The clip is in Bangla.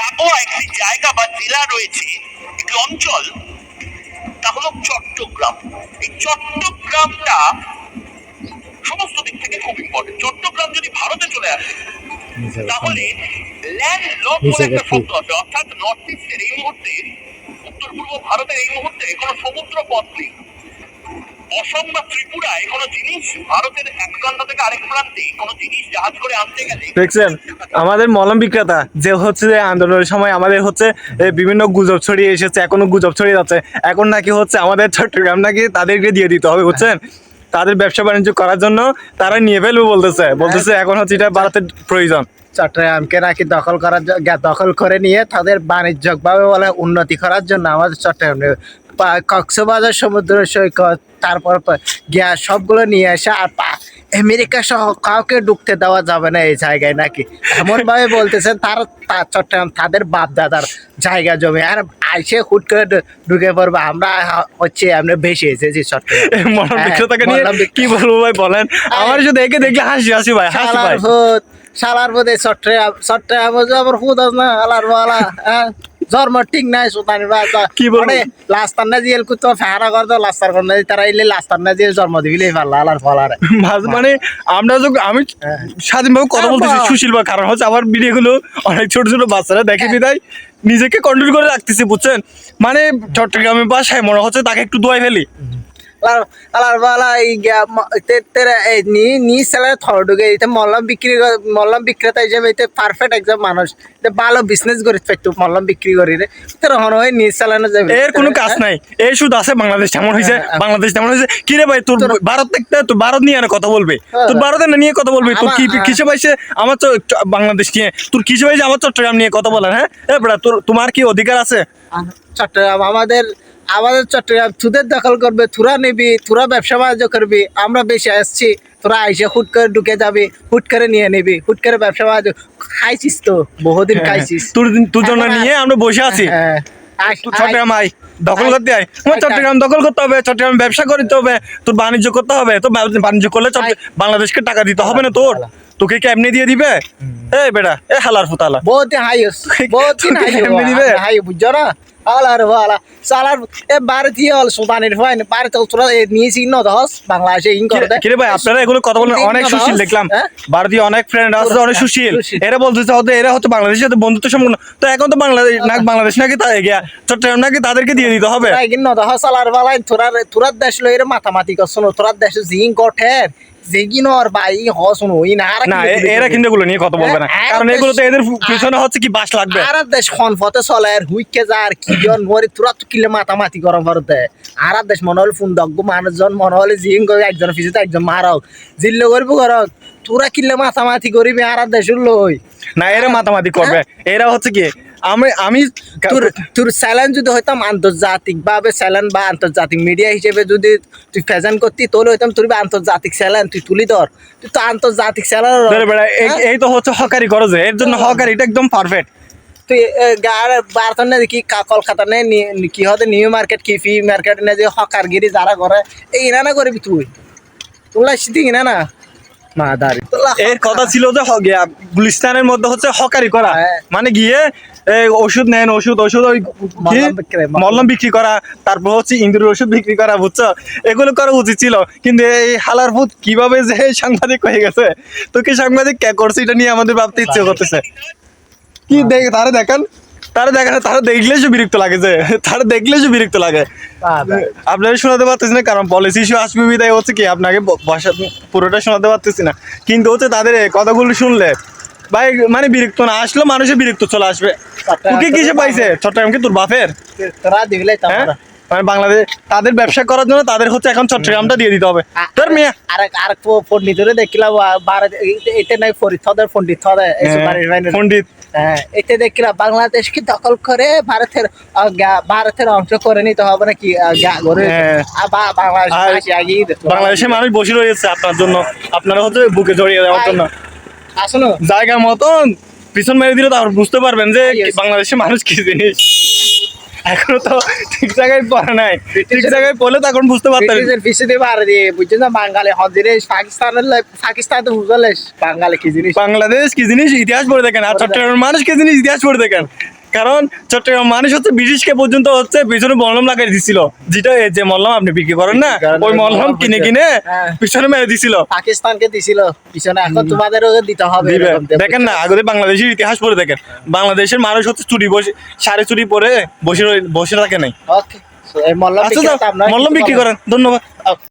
লাগোয়া একটি জায়গা বা জেলা রয়েছে একটি অঞ্চল তা হলো চট্টগ্রাম। এই চট্টগ্রামটা সমস্ত দিক থেকে খুব ইম্পর্টেন্ট চট্টগ্রাম যদি ভারতে চলে আসে তাহলে ল্যান্ড লক একটা। শব্দ আছে অর্থাৎ নর্থ ইস্টের এই মুহূর্তে উত্তর পূর্ব ভারতের এই মুহূর্তে কোনো সমুদ্র পথ নেই। অসম বা ত্রিপুরায় কোনো জিনিস? ভারতের এক প্রান্ত থেকে আরেক প্রান্তে কোনো জিনিস জাহাজ করে আনতে গেলে দেখছেন আমাদের মলম বিক্রেতা যে হচ্ছে যে আন্দোলনের সময় আমাদের হচ্ছে বিভিন্ন গুজব ছড়িয়ে এসেছে এখনও গুজব ছড়িয়ে যাচ্ছে। এখন নাকি হচ্ছে আমাদের চট্টগ্রাম নাকি তাদেরকে দিয়ে দিতে হবে বুঝছেন? তাদের ব্যবসা বাণিজ্য করার জন্য তারা নিয়ে ফেলবে বলতেছে। বলতেছে এখন হচ্ছে এটা ভারতের প্রয়োজন। চট্টগ্রামকে নাকি দখল করার দখল করে নিয়ে তাদের বাণিজ্যিকভাবে বলে উন্নতি করার জন্য আমাদের চট্টগ্রাম কক্সবাজার সমুদ্র সৈকত তারপর গ্যাস গিয়া সবগুলো নিয়ে আসে আর পা- আমেরিকা সহ কাউকে ঢুকতে দেওয়া যাবে না এই জায়গায় নাকি? এমন ভাবে বলতেছেন তার চট্টগ্রাম তাদের বাপ দাদার জায়গা জমি। আর আইসে হুট করে ঢুকে পড়বে। আমরা হচ্ছে আমরা বেশি এসেছি চট্টগ্রাম। হ্যাঁ, কি বলব ভাই বলেন? আমার শুধু দেখে দেখে হাসি হাসি ভাই হাসি ভাই। ভূত শালার ভূত এই চট্টগ্রাম চট্টগ্রাম আবার আছে না আলার বালা হ্যাঁ? জন্ম ঠিক নাই সুতানি কি বলে লাস্তার না জিয়েল কুতো ফেহারা করতো লাস্তার কর না তারা এলে লাস্তার না জিয়েল জন্ম দিবিলে পারলা আলার ফলারে মানে আমরা যখন আমি। স্বাধীনভাবে কথা বলতেছি সুশীল বা কারণ হচ্ছে আমার ভিডিওগুলো অনেক ছোট ছোট বাচ্চারা দেখে। বিদায়। নিজেকে কন্ট্রোল করে রাখতেছি বুঝছেন? মানে চট্টগ্রামে বাসায় মনে হচ্ছে তাকে একটু দোয়াই ফেলি। আলার বালা তেরা নি নি থর ঢুকে এতে মলম বিক্রি কর- মলম বিক্রেতা হিসেবে এতে পারফেক্ট একজন মানুষ। এতে ভালো বিজনেস করে ফেলতো মলম বিক্রি করি রে। হয় নি চালানো যাবে। এর কোনো কাজ নাই। এই শুধু আছে বাংলাদেশ। তেমন হয়েছে হ্যাঁ। বাংলাদেশ তেমন হয়েছে কি রে ভাই তোর ভারত থেকে তোর ভারত নিয়ে আর কথা বলবে। হ্যাঁ। তোর ভারতের নিয়ে কথা বলবে। তোর কি আমার- কিসে পাইছে? আমার তো বাংলাদেশ নিয়ে। তোর কিসে পাইছে? আমার চট্টগ্রাম নিয়ে কথা বলেন হ্যাঁ? এ তোর তোমার কি অধিকার আছে? চট্টগ্রাম আমাদের আমাদের চট্টগ্রাম তুদের দখল করবে তুরা নিবি তুরা ব্যবসা বাণিজ্য করবি আমরা বেশি আসছি তোরা আইসে হুট করে ঢুকে যাবি হুট করে নিয়ে নিবি হুট করে ব্যবসা বাণিজ্য খাইছিস তো বহুদিন খাইছিস। তোর তোর জন্য নিয়ে আমরা বসে আছি। হ্যাঁ, আই- তুই চট্টগ্রাম আই দখল করতে আয়। আমার চট্টগ্রাম দখল করতে হবে চট্টগ্রাম ব্যবসা করতে হবে তোর বাণিজ্য করতে হবে তো বা- বাণিজ্য করলে বাংলাদেশকে টাকা দিতে হবে না তোর। তোকে কি এমনি দিয়ে দিবে? এ বেটা এ হালার ফুতালা। বহুত হাইস বহুত এমনি দিবে? হাই বুঝছ না? আলার বালা সালার এ ভারতীয় হল সুদানির হয় ভারত তোরা এ নিয়েছি ন দহস বাংলাদেশে ইন করে দে। কিরে ভাই আপনারা এগুলো কথা বলেন অনেক সুশীল দেখলাম। হ্যাঁ? ভারতীয় অনেক ফ্রেন্ড আছে অনেক সুশীল। সুশীল। এরা বলতেছে হয়তো এরা হয়তো বাংলাদেশের সাথে বন্ধুত্ব সম্পূর্ণ তো এখন তো বাংলাদেশ না বাংলাদেশ নাকি তা এগিয়া চট্টগ্রাম নাকি তাদেরকে দিয়ে দিতে হবে? ন দহস আলার বালা তোরা তোরা দেশ লইরে মাথামাতি করছ তোরা দেশ জিং গঠের যেগিন আর বাই হসুন ওই না না এরা কিন্তু এগুলো নিয়ে কথা বলবে না। হ্যাঁ, কারণ এগুলো তো এদের পিছনে হচ্ছে কি বাস লাগবে। আর দেশ খন ফতে চলে আর হুইকে যা আর কি জন মরে তোরা তো কিলে মাথামাতি গরম করতে আর দেশ মনে হলে ফোন দগ্গ মানুষজন মনে হলে জিং করে একজন পিছিয়ে একজন মারক। জিল্ল করব করক তোরা কিলে মাথামাতি করিবি আর দেশ লই না এরা মাতামাতি করবে। হ্যাঁ? এরা হচ্ছে কি আমি আমি তোর তোর স্যালান যদি হইতাম আন্তর্জাতিক ভাবে স্যালান বা আন্তর্জাতিক মিডিয়া হিসেবে যদি তুই প্রেজেন্ট করতি তাহলে হইতাম বা আন্তর্জাতিক স্যালান তুই তুলি ধর। তুই তো আন্তর্জাতিক স্যালান এই- এই তো হচ্ছে হকারি করো যে এর জন্য হকারি এটা একদম পারফেক্ট তুই গার বারতন না দেখি কা- কলকাতা নে নি- নি- কি হতে নিউ মার্কেট কি ফি মার্কেট নে যে হকারগিরি যারা করে এই ইনা না করবি তুই। তোলা সিদ্ধি না দাঁড়ি এর কথা ছিল যে গুলিস্তানের মধ্যে হচ্ছে হকারি করা। হ্যাঁ। মানে গিয়ে ওষুধ নেন ওষুধ ওষুধ ওই কি? মলম বিক্রি, করা তারপর হচ্ছে ইন্দুরের ওষুধ বিক্রি করা বুঝছ? এগুলো করা উচিত ছিল। কিন্তু এই হালার ভূত কীভাবে যে সাংবাদিক হয়ে গেছে? তোকে সাংবাদিক কে করছে? এটা নিয়ে আমাদের ভাবতে ইচ্ছে করতেছে। কি দেখ তারা দেখান। তারা দেখেন তারা দেখলে সে বিরক্ত লাগে যে তারা দেখলে সে বিরক্ত লাগে। আপনারা শোনাতে পারতেছি না কারণ পলিসি ইস্যু আসবে বিদায় হচ্ছে কি আপনাকে ভাষা পুরোটা শোনাতে পারতেছি না। কিন্তু হচ্ছে তাদের কথাগুলো শুনলে ভাই মানে বিরক্ত না আসলো মানুষের বিরক্ত চলে আসবে। ওকে কিসে পাইছে? চট্টগ্রাম তোর বাপের? তারা দেখলে মানে বাংলাদেশ তাদের ব্যবসা করার জন্য তাদের হচ্ছে এখন চট্টগ্রামটা দিয়ে দিতে হবে। তোর মেয়ে। আরেক আরেক পণ্ডিতরে দেখিলাম ভারত এটা নাই ফরিদ পণ্ডিত থদে পণ্ডিত। হ্যাঁ এটা দেখলাম বাংলাদেশকে দখল করে ভারতের ভারতের অংশ করে নিতে হবে নাকি হ্যাঁ। আর। বাংলাদেশের মানুষ বসে রয়েছে আপনার জন্য। আপনারা হচ্ছে বুকে জড়িয়ে দেওয়ার জন্য। আসুন। জায়গা মতন পিছন মেরে দিলে তারপর বুঝতে পারবেন যে. বাংলাদেশের মানুষ কি জিনিস। এখনও তো ঠিক জায়গায় পড়ে নাই। ঠিক জায়গায় পড়লে এখন বুঝতে পারতাম। দিয়ে বুঝছেন না? বাঙালি হজিরে পাকিস্তানের পাকিস্তান তো বুঝলে বাঙালি কি জিনিস? বাংলাদেশ কি জিনিস? ইতিহাস পড়ে দেখেন। আর চট্টগ্রামের মানুষ কি জিনিস? ইতিহাস পড়ে দেখেন। কারণ চট্টগ্রাম মানুষ হচ্ছে ব্রিটিশকে পর্যন্ত হচ্ছে পিছনে মলম লাগাই দিছিল। যেটা এই যে মলম আপনি বিক্রি করেন না ওই মলম কিনে কিনে হ্যাঁ। পিছনে মেরে দিছিল। পাকিস্তানকে দিছিল। পিছনে এখন তোমাদেরও দিতে হবে। দেখেন না আগে বাংলাদেশের ইতিহাস পড়ে দেখেন। বাংলাদেশের মানুষ হচ্ছে চুরি বসে সাড়ে চুরি পরে বসে বসে থাকে নাই। ওকে এই মল্ল আচ্ছা মল্লম বিক্রি করেন ধন্যবাদ।